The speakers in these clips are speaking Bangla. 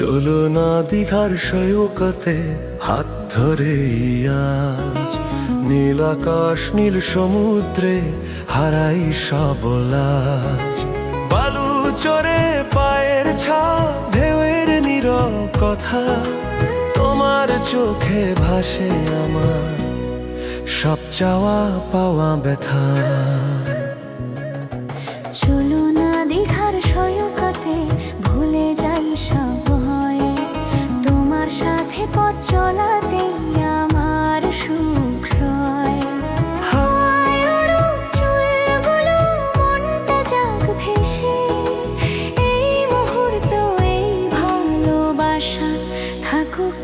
না দীঘার সৈকতে হাত ধরে আজ। নীল আকাশ, নীল সমুদ্রে হারাই সব লাজ। বালু চরে পায়ের ছা ঢেউয়ের নীরব কথা, তোমার চোখে ভাসে আমার। সব চাওয়া পাওয়া ব্যথা। চলো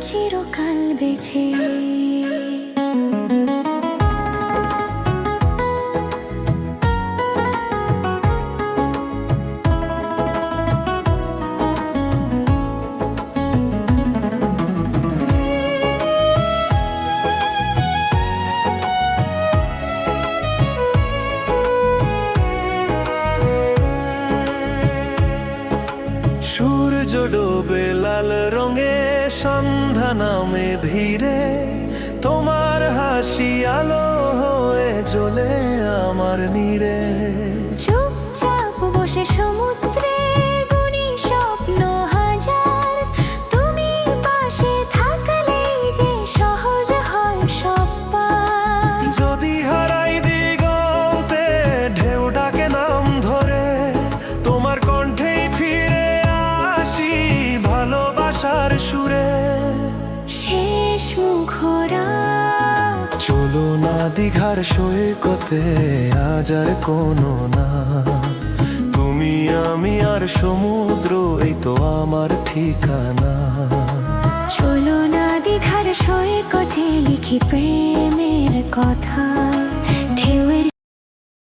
চিরকাল বেছে সূর্য ডোবে লাল রঙে সন্ধ্যা নামে ধীরে তোমার হাসি আলো হয়ে জ্বলে আমার নীরে চুপচাপ বসে সমুদ্রে গুনি স্বপ্ন হাজার। তুমি পাশে থাকলে যে সহজ হয় সব যদি ভালোবাসার সুরে। শেষ মুখরা। চলো না দীঘার সৈকতে আজ আর কোনো না। তুমি আমি আর সমুদ্র এই তো আমার ঠিকানা। চলো না দীঘার সৈকতে লিখি প্রেমের কথা।